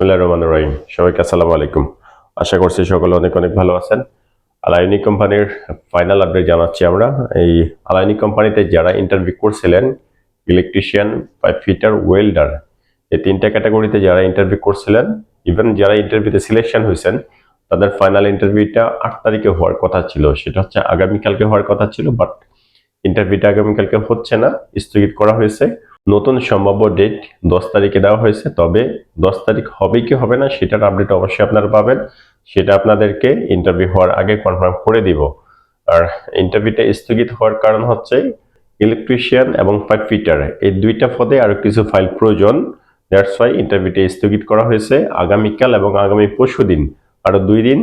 বিসমিল্লাহ রহমান রহিম। সবাইকে আসসালামু আলাইকুম। আশা করছি সকলে অনেক অনেক ভালো আছেন। আলাইনি কোম্পানির ফাইনাল আপডেট জানাচ্ছি আমরা। এই আলাইনি কোম্পানিতে যারা ইন্টারভিউ করছিলেন ইলেকট্রিশিয়ান পাইপ ফিটার ওয়েল্ডার এই তিনটা ক্যাটাগরিতে যারা ইন্টারভিউ করছিলেন ইভেন যারা ইন্টারভিউতে সিলেকশন হয়েছেন, তাদের ফাইনাল ইন্টারভিউটা আট তারিখে হওয়ার কথা ছিল। সেটা হচ্ছে আগামীকালকে হওয়ার কথা ছিল বাট ইন্টারভিউটা আগামীকালকে হচ্ছে না, স্থগিত করা হয়েছে। নতুন সম্ভাব্য ডেট দশ তারিখে দেওয়া হয়েছে, তবে দশ তারিখ হবে কি হবে না সেটার আপডেট অবশ্যই আপনারা পাবেন। সেটা আপনাদেরকে ইন্টারভিউ হওয়ার আগে কনফার্ম করে দিব। আর ইন্টারভিউটা স্থগিত হওয়ার কারণ হচ্ছে ইলেকট্রিশিয়ান এবং পাইপ ফিটার এই দুইটা পদে আরও কিছু ফাইল প্রয়োজন। দ্যাটস ওয়াই ইন্টারভিউটা স্থগিত করা হয়েছে আগামীকাল এবং আগামী পরশু দিন। আরও দুই দিন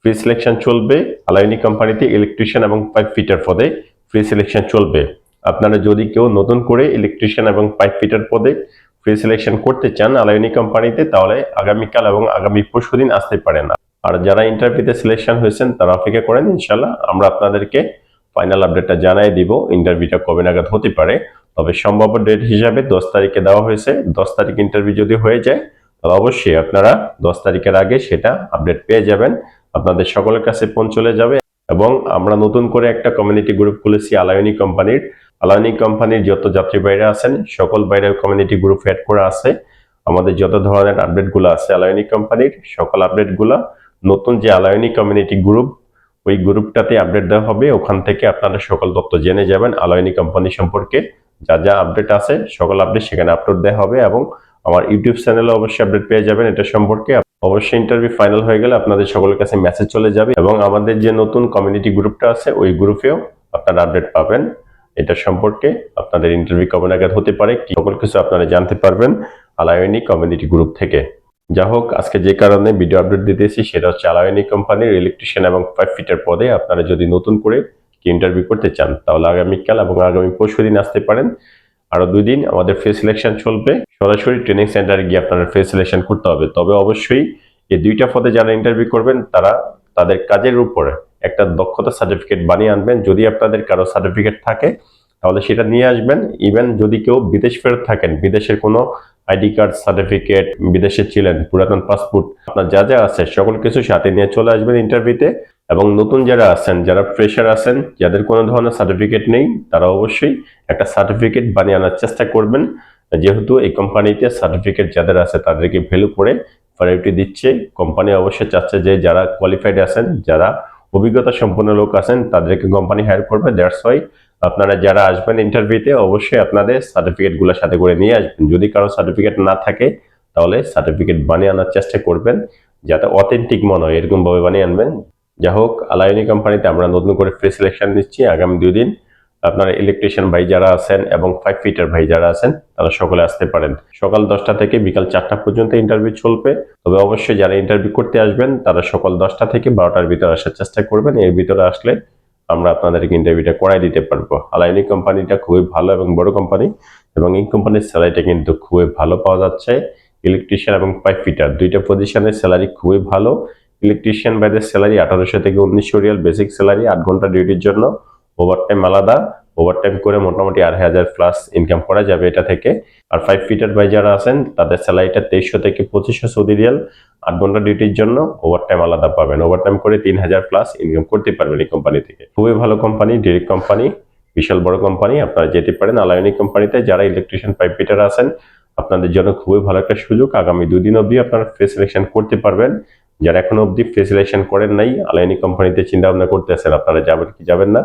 ফ্রি সিলেকশন চলবে আলাইনি কোম্পানিতে ইলেকট্রিশিয়ান এবং পাইপ ফিটার পদে ফ্রি সিলেকশন চলবে। আপনারা যদি কেউ নতুন করে ইলেকট্রিশিয়ান এবং পাইপ ফিটার পদে ফ্রি সিলেকশন করতে চান আলাইনি কোম্পানিতে তাহলে আগামীকাল এবং আগামী পরশু দিন আসতে পারেন। আর যারা ইন্টারভিউতে সিলেকশন হয়েছেন, তারা অপেক্ষা করেন ইনশাল্লাহ আমরা আপনাদেরকে ফাইনাল আপডেটটা জানাই দিব। ইন্টারভিউটা কবে নাগাদ হতে পারে, তবে সম্ভাব্য ডেট হিসাবে দশ তারিখে দেওয়া হয়েছে। দশ তারিখ ইন্টারভিউ যদি হয়ে যায়, তাহলে অবশ্যই আপনারা দশ তারিখের আগে সেটা আপডেট পেয়ে যাবেন। আপনাদের সকলের কাছে ফোন চলে যাবে এবং আমরা নতুন করে একটা কমিউনিটি গ্রুপ খুলেছি আলায়নি কোম্পানির আলায়নি কোম্পানির যত যাত্রী বাইরে আছেন, সকল বাইরের কমিউনিটি গ্রুপ অ্যাড করা আছে, আমাদের যত ধরনের আপডেটগুলো আছে আলায়নি কোম্পানির সকল আপডেটগুলো নতুন যে আলায়নি কমিউনিটি গ্রুপ ওই গ্রুপটাতে আপডেট দেওয়া হবে। ওখান থেকে আপনারা সকল তথ্য জেনে যাবেন আলায়নি কোম্পানি সম্পর্কে। যা যা আপডেট আছে, সকল আপডেট সেখানে আপলোড দেওয়া হবে এবং আমার ইউটিউব চ্যানেলে অবশ্যই আপডেট পেয়ে যাবেন এটা সম্পর্কে। অবশ্যই ইন্টারভিউ ফাইনাল হয়ে গেলে আপনাদের সকলের কাছে মেসেজ চলে যাবে এবং আমাদের যে নতুন কমিউনিটি গ্রুপটা আছে, ওই গ্রুপেও আপনারা আপডেট পাবেন। এটা সম্পর্কে আপনাদের ইন্টারভিউ কবে নাগাদ হতে পারে, কি সকল কিছু আপনারা জানতে পারবেন আলায়নি কমিউনিটি গ্রুপ থেকে। যা হোক, আজকে যে কারণে ভিডিও আপডেট দিতেছি সেটা হচ্ছে আলায়নি কোম্পানির ইলেকট্রিশিয়ান এবং পাইপ ফিটার পদে আপনারা যদি নতুন করে কি ইন্টারভিউ করতে চান, তাহলে আগামীকাল এবং আগামী পরশু দিন আসতে পারেন। আরও দুই দিন আমাদের ফেস সিলেকশন চলবে। সরাসরি ট্রেনিং সেন্টারে গিয়ে আপনারা ফেস সিলেকশন করতে হবে। তবে অবশ্যই এই দুইটা পদে যারা ইন্টারভিউ করবেন, তারা তাদের কাজের উপরে একটা দক্ষতা সার্টিফিকেট বানিয়ে আনবেন। যদি আপনাদের কারও সার্টিফিকেট থাকে, তাহলে সেটা নিয়ে আসবেন। ইভেন যদি কেউ বিদেশ ফেরত থাকেন, বিদেশের কোনো আইডি কার্ড সার্টিফিকেট বিদেশে ছিলেন, পুরাতন পাসপোর্ট আপনার যা যা আছে, সকল কিছু সাথে নিয়ে চলে আসবেন ইন্টারভিউতে এবং নতুন যারা আছেন, যারা ফ্রেশার আছেন, যাদের কোনো ধরনের সার্টিফিকেট নেই, তারা অবশ্যই একটা সার্টিফিকেট বানিয়ে আনার চেষ্টা করবেন। যেহেতু এই কোম্পানিতে সার্টিফিকেট যাদের আছে, তাদেরকে ভ্যালু করে প্রায়োরিটি দিচ্ছে। কোম্পানি অবশ্যই চাচ্ছে যে, যারা কোয়ালিফাইড আছেন, যারা অভিজ্ঞতা সম্পন্ন লোক আছেন, তাদেরকে কোম্পানি হায়ার করবে দ্যাটস ওয়াই আপনারা যারা আসবেন ইন্টারভিউতে অবশ্যই আপনাদের সার্টিফিকেটগুলো সাথে করে নিয়ে আসবেন। যদি কারও সার্টিফিকেট না থাকে, তাহলে সার্টিফিকেট বানিয়ে আনার চেষ্টা করবেন, যাতে অথেন্টিক মনে হয়, এরকমভাবে বানিয়ে আনবেন। যা হোক আলায়নি কোম্পানিতে আমরা নতুন করে ফ্রি সিলেকশন নিচ্ছি, আগামী দুই দিন। আপনারা ইলেকট্রিশিয়ান ভাই যারা আছেন এবং ফাইভ ফিটার ভাই যারা আছেন, তারা সকলে আসতে পারেন। সকাল দশটা থেকে বিকাল চারটা পর্যন্ত ইন্টারভিউ চলবে। তবে অবশ্যই যারা ইন্টারভিউ করতে আসবেন, তারা সকাল দশটা থেকে বারোটার ভিতরে আসার চেষ্টা করবেন। এর ভিতরে আসলে আমরা আপনাদেরকে ইন্টারভিউটা করাই দিতে পারব। আলাইনি কোম্পানিটা খুবই ভালো এবং বড় কোম্পানি এবং এই কোম্পানির স্যালারিটা কিন্তু খুবই ভালো পাওয়া যাচ্ছে। ইলেকট্রিশিয়ান এবং পাইপ ফিটার দুইটা পজিশনের স্যালারি খুবই ভালো। ইলেকট্রিশিয়ান বাইদের স্যালারি আঠারোশো থেকে উনিশশো রিয়াল বেসিক স্যালারি আট ঘণ্টা ডিউটির জন্য। ওভারটাইম আলাদা ওভারটাইম করে মোটামুটি আড়াই হাজার প্লাস ইনকাম করা যাবে এটা থেকে। আর ফাইভ ফিটার বাই যারা আছেন, তাদের স্যালারিটা তেইশশো থেকে পঁচিশশো সৌদি রিয়াল। আট ঘণ্টা ডিউটির জন্য ওভারটাইম আলাদা পাবেন। ওভারটাইম করে তিন হাজার প্লাস ইনকাম করতে পারবেন এই কোম্পানি থেকে। খুবই ভালো কোম্পানি ডিরেক্ট কোম্পানি বিশাল বড় কোম্পানি আপনারা যেতে পারেন আলায়নি কোম্পানিতে যারা ইলেকট্রিশিয়ান পাইপ ফিটার আছেন, আপনাদের জন্য খুবই ভালো একটা সুযোগ। আগামী দুদিন অবধি আপনারা ফ্রি সিলেকশন করতে পারবেন। যারা এখনও অবধি ফ্রি সিলেকশন করেন নাই আলাইনি কোম্পানিতে চিন্তা ভাবনা করতেছেন আপনারা যাবেন কি যাবেন না।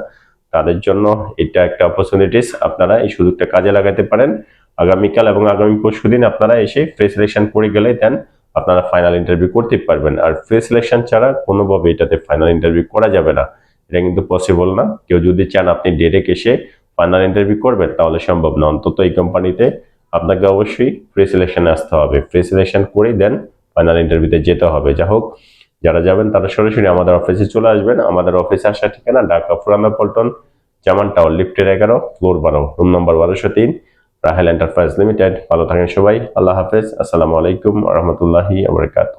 তাদের জন্য এটা একটা অপরচুনিটিস আপনারা এই সুযোগটা কাজে লাগাতে পারেন। আগামীকাল এবং আগামী পরশু দিন আপনারা এসে ফ্রি সিলেকশন করে গেলে দেন আপনারা ফাইনাল ইন্টারভিউ করতে পারবেন। আর ফ্রি সিলেকশন ছাড়া কোনোভাবে এটাতে ফাইনাল ইন্টারভিউ করা যাবে না। এটা কিন্তু পসিবল না। কেউ যদি চান আপনি ডিরেক্ট এসে ফাইনাল ইন্টারভিউ করবেন, তাহলে সম্ভব না। অন্তত এই কোম্পানিতে আপনাকে অবশ্যই ফ্রি সিলেকশনে আসতে হবে। ফ্রি সিলেকশন করেই দেন ফাইনাল ইন্টারভিউতে যেতে হবে। যা হোক যারা যাবেন তারা সরাসরি আমাদের অফিসে চলে আসবেন। আমাদের অফিসে আসার ঠিকানা ঢাকা ফুরানা পল্টন, জামান টাওয়ার লিফটের এগারো ফ্লোর বারো রুম নম্বর বারোশো তিন, রাহেল এন্টারপ্রাইজ লিমিটেড ভালো থাকেন সবাই, আল্লাহ হাফেজ। আসসালামু আলাইকুম রহমতুল্লাহি আবরকাত